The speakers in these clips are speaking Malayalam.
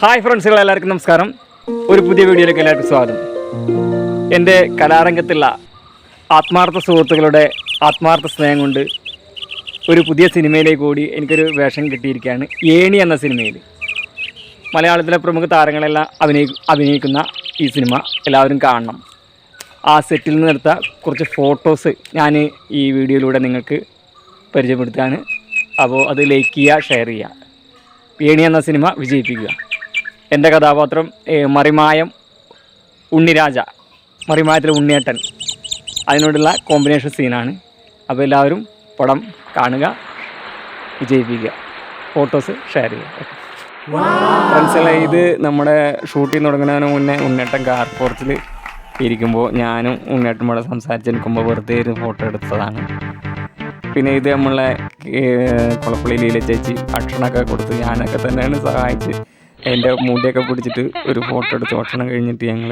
ഹായ് ഫ്രണ്ട്സുകൾ എല്ലാവർക്കും നമസ്കാരം. ഒരു പുതിയ വീഡിയോയിലേക്ക് എല്ലാവർക്കും സ്വാഗതം. എന്റെ കലാരംഗത്തുള്ള ആത്മാർത്ഥ സുഹൃത്തുക്കളുടെ ആത്മാർത്ഥ സ്നേഹം കൊണ്ട് ഒരു പുതിയ സിനിമയിലേക്ക് കൂടി എനിക്കൊരു വേഷം കിട്ടിയിരിക്കുകയാണ് ഏണി എന്ന സിനിമയിൽ. മലയാളത്തിലെ പ്രമുഖ താരങ്ങളെല്ലാം അഭിനയി അഭിനയിക്കുന്ന ഈ സിനിമ എല്ലാവരും കാണണം. ആ സെറ്റിൽ നിന്ന് എടുത്ത കുറച്ച് ഫോട്ടോസ് ഞാൻ ഈ വീഡിയോയിലൂടെ നിങ്ങൾക്ക് പരിചയപ്പെടുത്തുകയാണ്. അപ്പോൾ അത് ലൈക്ക് ചെയ്യുക ഷെയർ ചെയ്യുക. ഏണി എന്ന സിനിമ വിജയിപ്പിക്കുക. എന്റെ കഥാപാത്രം മറിമായം ഉണ്ണിരാജ. മറിമായത്തിലെ ഉണ്ണിയേട്ടൻ. അതിനോടുള്ള കോമ്പിനേഷൻ സീനാണ് അപ്പോൾ എല്ലാവരും പടം കാണുക വിജയിപ്പിക്കുക. ഫോട്ടോസ് ഷെയർ ചെയ്യുക. ഫ്രണ്ട്സുകളെ ഇത് നമ്മുടെ ഷൂട്ടിംഗ് തുടങ്ങുന്നതിന് മുന്നേ ഉണ്ണേട്ടൻ കാർ പോർച്ചിൽ ഇരിക്കുമ്പോൾ ഞാനും ഉണ്ണേട്ടൻ ഇവിടെ സംസാരിച്ച് നിൽക്കുമ്പോൾ വെറുതെ ഒരു ഫോട്ടോ എടുത്തതാണ്. പിന്നെ ഇത് നമ്മളെ ഏഹ്, കുളപ്പള്ളി ലീല ചേച്ചി ഭക്ഷണമൊക്കെ കൊടുത്ത് ഞാനൊക്കെ തന്നെയാണ് സഹായിച്ച് എന്റെ മൂടിയൊക്കെ പിടിച്ചിട്ട് ഒരു ഫോട്ടോ എടുത്തു. ഭക്ഷണം കഴിഞ്ഞിട്ട് ഞങ്ങൾ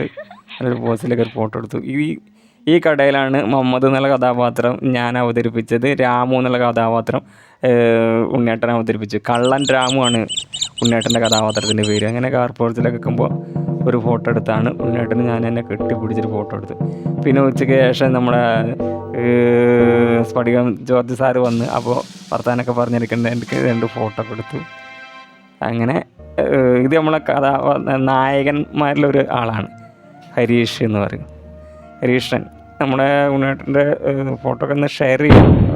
ഒരു പോസിലൊക്കെ ഒരു ഫോട്ടോ എടുത്തു. ഈ ഈ കടയിലാണ് മുഹമ്മദ് എന്നുള്ള കഥാപാത്രം ഞാൻ അവതരിപ്പിച്ചത് രാമു എന്നുള്ള കഥാപാത്രം ഉണ്ണേട്ടൻ അവതരിപ്പിച്ചു. കള്ളൻ രാമു ആണ് ഉണ്ണേട്ടന്റെ കഥാപാത്രത്തിന്റെ പേര്. അങ്ങനെ കാർപോർച്ചിലൊക്കെ വെക്കുമ്പോൾ ഒരു ഫോട്ടോ എടുത്താണ് ഉണ്ണേട്ടന് ഞാൻ എന്നെ കെട്ടിപ്പിടിച്ചൊരു ഫോട്ടോ എടുത്തു. പിന്നെ ഉച്ചയ്ക്ക് ശേഷം നമ്മുടെ സ്ഫടികം ജോർജ് സാറ് വന്ന് അപ്പോൾ വർത്താനൊക്കെ പറഞ്ഞിരിക്കേണ്ട എനിക്ക് രണ്ട് ഫോട്ടോ എടുത്തു. അങ്ങനെ ഇത് നമ്മളെ കഥ നായകന്മാരിലൊരു ആളാണ്. ഹരീഷ് എന്ന് പറയും. ഹരീഷൻ നമ്മുടെ ഉണ്ണേട്ടന്റെ ഫോട്ടോ ഒക്കെ ഒന്ന് ഷെയർ ചെയ്യും.